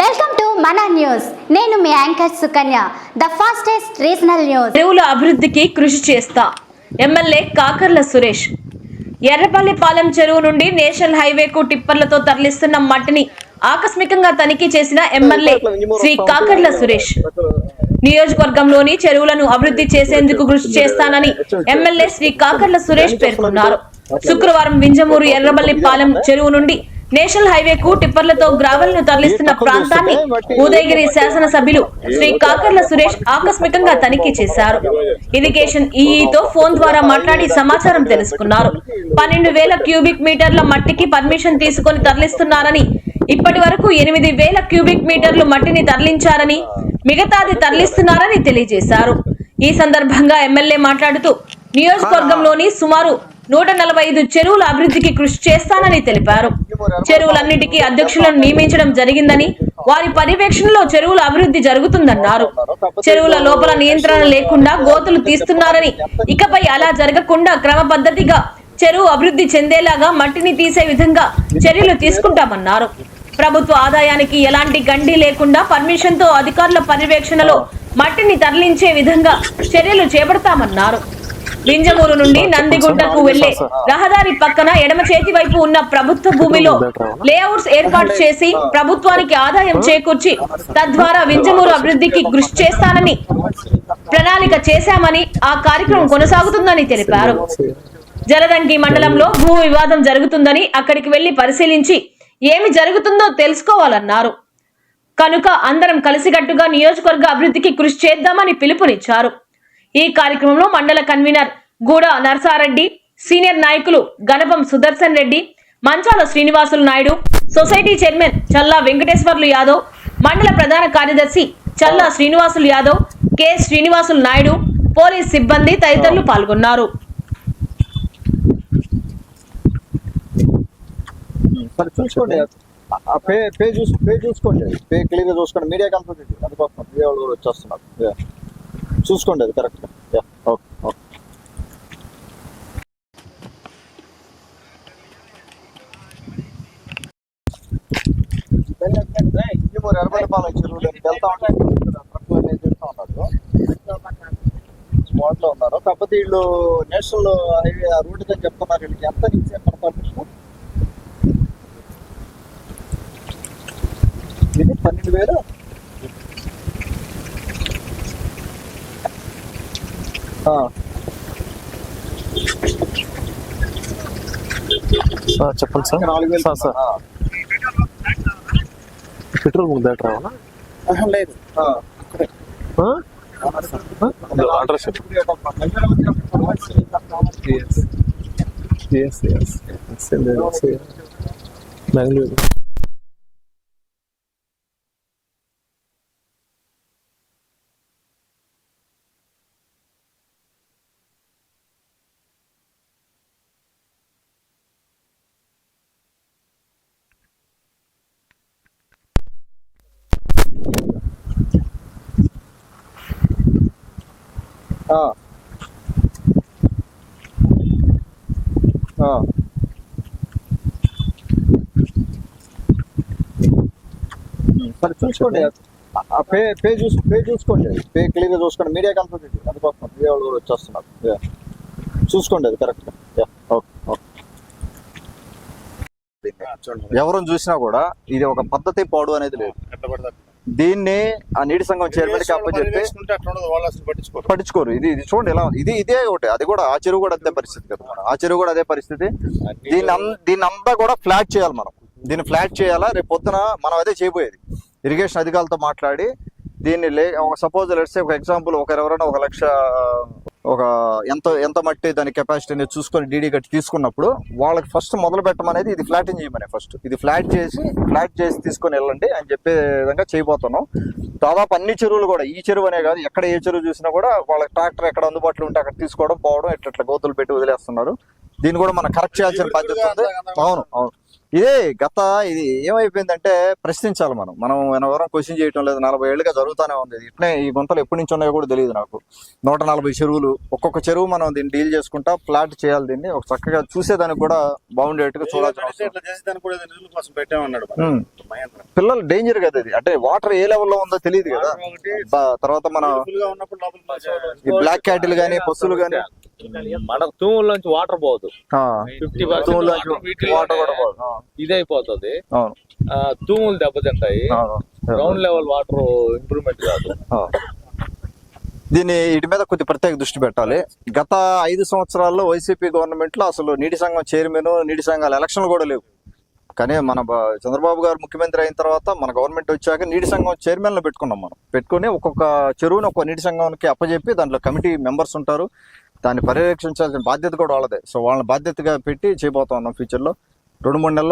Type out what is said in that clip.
Welcome to మన news. నేను మీ anchor Sukanya the fastest regional news. చెరువుల అభివృద్ధికి కృషి చేస్తా ఎమ్మెల్యే కాకర్ల సురేష్. ఎర్రపల్లిపాలెం చెరువు నుండి నేషనల్ హైవేకు టిప్పర్లతో తరలిస్తున్న మట్టిని ఆకస్మికంగా తనిఖీ చేసిన ఎమ్మెల్యే శ్రీ కాకర్ల సురేష్. నియోజకవర్గంలోని చెరువులను అభివృద్ధి చేసేందుకు కృషి చేస్తానని ఎమ్మెల్యే శ్రీ కాకర్ల సురేష్ పేర్కొన్నారు. శుక్రవారం వింజమూరు ఎర్రబల్లిపాలెం చెరువు నుండి నేషనల్ హైవేకు టిప్పర్లతో గ్రావెల్ను తరలిస్తున్న ప్రాంతాన్ని ఉదయగిరి శాసనసభ్యులు శ్రీ కాకర్ల సురేష్ ఆకస్మికంగా తనిఖీ చేశారు. ఇరిగేషన్ ఈఈతో ఫోన్ ద్వారా మాట్లాడి సమాచారం తెలుసుకున్నారు. పన్నెండు వేల క్యూబిక్ మీటర్ల మట్టికి పర్మిషన్ తీసుకొని తరలిస్తున్నారని ఇప్పటి వరకు ఎనిమిది వేల క్యూబిక్ మీటర్లు మట్టిని తరలించారని మిగతాది తరలిస్తున్నారని తెలియజేశారు. ఈ సందర్భంగా ఎమ్మెల్యే మాట్లాడుతూ నియోజకవర్గంలోని సుమారు నూట నలభై ఐదు చెరువుల అభివృద్ధికి కృషి చేస్తానని తెలిపారు. చెరువులన్నిటికీ అధ్యక్షులను నియమించడం జరిగిందని వారి పర్యవేక్షణలో చెరువుల అభివృద్ధి జరుగుతుందన్నారు. చెరువుల లోపల నియంత్రణ లేకుండా గోతులు తీస్తున్నారని ఇకపై అలా జరగకుండా క్రమపద్ధతిగా చెరువు అభివృద్ధి చెందేలాగా మట్టిని తీసే విధంగా చర్యలు తీసుకుంటామన్నారు. ప్రభుత్వ ఆదాయానికి ఎలాంటి గండి లేకుండా పర్మిషన్తో అధికారుల పర్యవేక్షణలో మట్టిని తరలించే విధంగా చర్యలు చేపడతామన్నారు. వింజమూరు నుండి నందిగుంటకు వెళ్ళే రహదారి పక్కన ఎడమ చేతి వైపు ఉన్న ప్రభుత్వ భూమిలో లేఅవుట్స్ ఏర్పాటు చేసి ప్రభుత్వానికి ఆదాయం చేకూర్చి తద్వారా వింజమూరు అభివృద్ధికి కృషి చేస్తానని ప్రణాళిక చేశామని ఆ కార్యక్రమం కొనసాగుతుందని తెలిపారు. జలదంకి మండలంలో భూ వివాదం జరుగుతుందని అక్కడికి వెళ్ళి పరిశీలించి ఏమి జరుగుతుందో తెలుసుకోవాలన్నారు. కనుక అందరం కలిసికట్టుగా నియోజకవర్గ అభివృద్ధికి కృషి చేద్దామని పిలుపునిచ్చారు. ఈ కార్యక్రమంలో మండల కన్వీనర్ గూడ నరసారెడ్డి సీనియర్ నాయకులు గణపం సుదర్శన్ రెడ్డి మంచాల శ్రీనివాసులు నాయుడు సొసైటీ చైర్మన్ చల్లా వెంకటేశ్వర్లు యాదవ్ మండల ప్రధాన కార్యదర్శి చల్లా శ్రీనివాసులు యాదవ్ కె శ్రీనివాసులు నాయుడు పోలీస్ సిబ్బంది తదితరులు పాల్గొన్నారు. చూసుకోండి. పే పే చూసుకోండి. పే చూసుకోండి. మీడియా కంప్లీట్ అందుకోసం మీడియా వాళ్ళు కూడా వచ్చేస్తున్నారు. చూసుకోండి అది correct okay okay Injamuru Errabellipalem చెరువులో వెళ్తా ఉంటాయి ట్రక్కులు అనేది చేస్తూ ఉన్నారు. స్పాట్ ఉన్నారు కాకపోతే వీళ్ళు నేషనల్ హైవే ఆ రూట్ అని చెప్తున్నారు. వీళ్ళకి ఎంత నుంచి ఎక్కడ పర్మిషన్? ఇది పన్నెండు వేలు? సార్ చెప్పండి సార్. నాలుగు వేలు సార్ సార్. పెట్రోల్ బంక్ దగ్గర రావాలా? లేదు? అడ్రస్ చెప్పండి బెంగళూరు సరే చూసుకోండి. ఆ పే పే చూసు పే చూసుకోండి. పే క్లియర్గా చూసుకోండి. మీడియా కంప్లీట్ అందుకోసం మీడియా వాళ్ళు కూడా వచ్చేస్తున్నారు. చూసుకోండి అది కరెక్ట్. Okay okay. ఎవరిని చూసినా కూడా ఇది ఒక పద్ధతి పాడు అనేది లేదు. దీన్ని ఆ నీటి సంఘం చైర్మన్కి అప్పచెప్పి పట్టించుకోరు. ఇది ఇది చూడండి ఎలా. ఇది ఇదే ఒకటి. అది కూడా ఆ చెరువు కూడా అదే పరిస్థితి కదా మనం. ఆ చెరువు కూడా అదే పరిస్థితి. దీన్ని అన్- దీన్ని అంతా కూడా ఫ్లాట్ చేయాలి మనం. దీన్ని ఫ్లాట్ చేయాలా? రేపు పొద్దున మనం అదే చేయబోయేది. ఇరిగేషన్ అధికారులతో మాట్లాడి దీన్ని లే ఒక సపోజ్ లెట్స్ ఒక ఎగ్జాంపుల్ ఒక ఎవరైనా ఒక లక్ష ఒక ఎంత ఎంత మట్టి దాని కెపాసిటీ అనేది చూసుకొని డీడీ కట్టి తీసుకున్నప్పుడు వాళ్ళకి ఫస్ట్ మొదలు పెట్టమనేది ఇది ఫ్లాటింగ్ చేయమని ఫస్ట్ ఇది ఫ్లాట్ చేసి ఫ్లాట్ చేసి తీసుకొని వెళ్ళండి అని చెప్పే విధంగా చేయబోతున్నాం. దాదాపు అన్ని చెరువులు కూడా ఈ చెరువు అనే కాదు ఎక్కడ ఏ చెరువు చూసినా కూడా వాళ్ళకి ట్రాక్టర్ ఎక్కడ అందుబాటులో ఉంటే అక్కడ తీసుకోవడం పోవడం ఇట్లా గోతులు పెట్టి వదిలేస్తున్నారు. దీన్ని కూడా మనం కరెక్ట్ చేయాల్సిన బాధ్యత ఉంది. అవును అవును. ఇదే గత ఇది ఏమైపోయిందంటే ప్రశ్నించాలి మనం. మనం ఎవరం క్వశ్చన్ చేయటం లేదు. నలభై ఏళ్ళుగా జరుగుతూనే ఉంది. ఇట్నే ఈ గుంతలు ఎప్పటి నుంచి ఉన్నాయో కూడా తెలియదు నాకు. నూట నలభై చెరువులు ఒక్కొక్క చెరువు మనం దీన్ని డీల్ చేసుకుంటా ప్లాట్ చేయాలి దీన్ని. ఒక చక్కగా చూసేదానికి కూడా బాగుండేట్టుగా చూడాల్సిన. ఇట్లా. మహేంద్ర. పిల్లలు డేంజర్ కదా ఇది. అంటే వాటర్ ఏ లెవెల్లో ఉందో తెలియదు కదా. తర్వాత మన ఈ బ్లాక్ క్యాటిల్ గానీ పశువులు గానీ మనకు తూములోంచి వాటర్ పోదు. ఫిఫ్టీ తూములోంచి వాటర్ కూడా పోదు. ఇదైపోతుంది. తూములు దెబ్బతింటాయి. గ్రౌండ్ లెవెల్ వాటర్ ఇంప్రూవ్మెంట్ కాదు. ఆ. దీన్ని వీటి మీద కొద్ది ప్రత్యేక దృష్టి పెట్టాలి. గత ఐదు సంవత్సరాల్లో వైసీపీ గవర్నమెంట్లో అసలు నీటి సంఘం చైర్మన్ నీటి సంఘాల ఎలక్షన్లు కూడా లేవు. కానీ మన బ- చంద్రబాబు గారు ముఖ్యమంత్రి అయిన తర్వాత మన గవర్నమెంట్ వచ్చాక నీటి సంఘం చైర్మన్లో పెట్టుకున్నాం మనం. పెట్టుకుని ఒక్కొక్క చెరువుని ఒక్కొక్క నీటి సంఘానికి అప్పచెప్పి దాంట్లో కమిటీ మెంబర్స్ ఉంటారు. దాన్ని పర్యవేక్షించాల్సిన బాధ్యత కూడా వాళ్ళదే. సో వాళ్ళని బాధ్యతగా పెట్టి చేయబోతా ఉన్నాం ఫ్యూచర్లో రెండు మూడు నెలల్లో